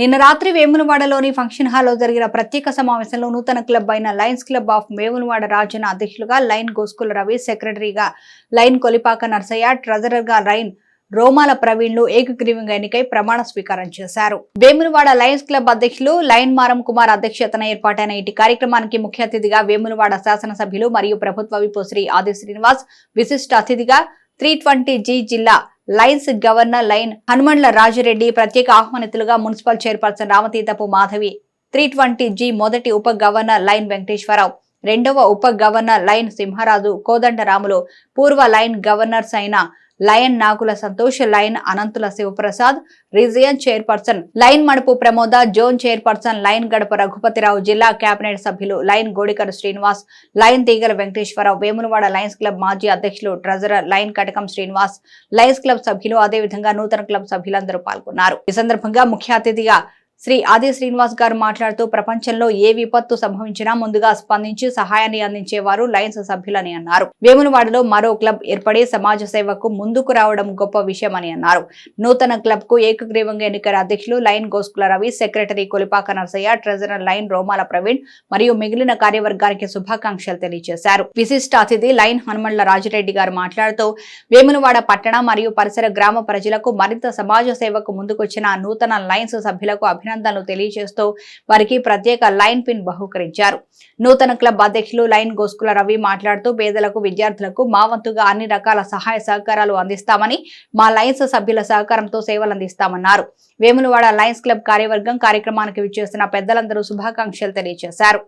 నిన్న రాత్రి వేములవాడలోని ఫంక్షన్ హాల్లో జరిగిన ప్రత్యేక సమావేశంలో నూతన క్లబ్ అయిన Lions club of Vemulawada Rajanna అధ్యక్షులుగా లైన్ గోస్కుల రవి సెక్రటరీగా లైన్ కొలిపాక నర్సయ్య ట్రెజరర్గా లైన్ రోమాల ప్రవీణ్లు ఏకగ్రీవంగా ఎన్నికై ప్రమాణ స్వీకారం చేశారు. వేములవాడ లయన్స్ క్లబ్ అధ్యక్షులు లైన్ మారం కుమార్ అధ్యక్షతన ఏర్పాటైన ఇటు కార్యక్రమానికి ముఖ్య అతిథిగా వేములవాడ శాసనసభ్యులు మరియు ప్రభుత్వ విపు శ్రీ ఆది శ్రీనివాస్ విశిష్ట అతిథిగా త్రీ ట్వంటీ జీ జిల్లా Lions governor Lion Hanumandla Rajireddy ప్రత్యేక ఆహ్వానితులుగా municipal chairperson Ramatheethapu Madhavi three twenty G మొదటి ఉప గవర్నర్ లైన్ వెంకటేశ్వరరావు రెండవ ఉప గవర్నర్ లైన్ సింహరాజు కోదండరాములు పూర్వ లైన్ గవర్నర్స్ అయిన lion Nagula Santosh lion Anantula Sivaprasad region chairperson lion Madupu Pramoda zone chairperson lion Gadapa Raghupathirao జిల్లా cabinet సభ్యులు Lion Godikar Srinivas Lion Teegala Venkateswararao Vemulawada Lions Club మాజీ అధ్యక్షులు treasurer Lion Katakam Srinivas Lions Club సభ్యులు అదేవిధంగా నూతన club సభ్యులందరూ పాల్గొన్నారు. ఈ సందర్భంగా ముఖ్య అతిథిగా శ్రీ ఆది శ్రీనివాస్ గారు మాట్లాడుతూ ప్రపంచంలో ఏ విపత్తు సంభవించినా ముందుగా స్పందించి సహాయాన్ని అందించేవారు లయన్స్ సభ్యులని అన్నారు. వేములవాడలో మరో క్లబ్ ఏర్పడి సమాజ సేవకు ముందుకు రావడం గొప్ప విషయమని అన్నారు. నూతన క్లబ్కు ఏకగ్రీవంగా ఎన్నికల అధ్యక్షులు Lion Goskula Ravi secretary Kolipaka Narasaiah treasurer Lion Romala Praveen మరియు మిగిలిన కార్యవర్గానికి శుభాకాంక్షలు తెలియజేశారు. విశిష్ట అతిథి లైన్ హనుమండ్ల రాజిరెడ్డి గారు మాట్లాడుతూ వేములవాడ పట్టణ మరియు పరిసర గ్రామ ప్రజలకు మరింత సమాజ సేవకు ముందుకొచ్చిన నూతన లైన్స్ సభ్యులకు అభినందనలు తెలియజేస్తూ వారికి ప్రత్యేక లైన్ పిన్ బహుకరించారు. నూతన క్లబ్ అధ్యక్షులు లైన్ గోస్కుల రవి మాట్లాడుతూ పేదలకు విద్యార్థులకు మా వంతుగా అన్ని రకాల సహాయ సహకారాలు అందిస్తామని మా లైన్స్ సభ్యుల సహకారంతో సేవలు అందిస్తామన్నారు. వేములవాడ లయన్స్ క్లబ్ కార్యవర్గం కార్యక్రమానికి విచ్చేసిన పెద్దలందరూ శుభాకాంక్షలు తెలియజేశారు.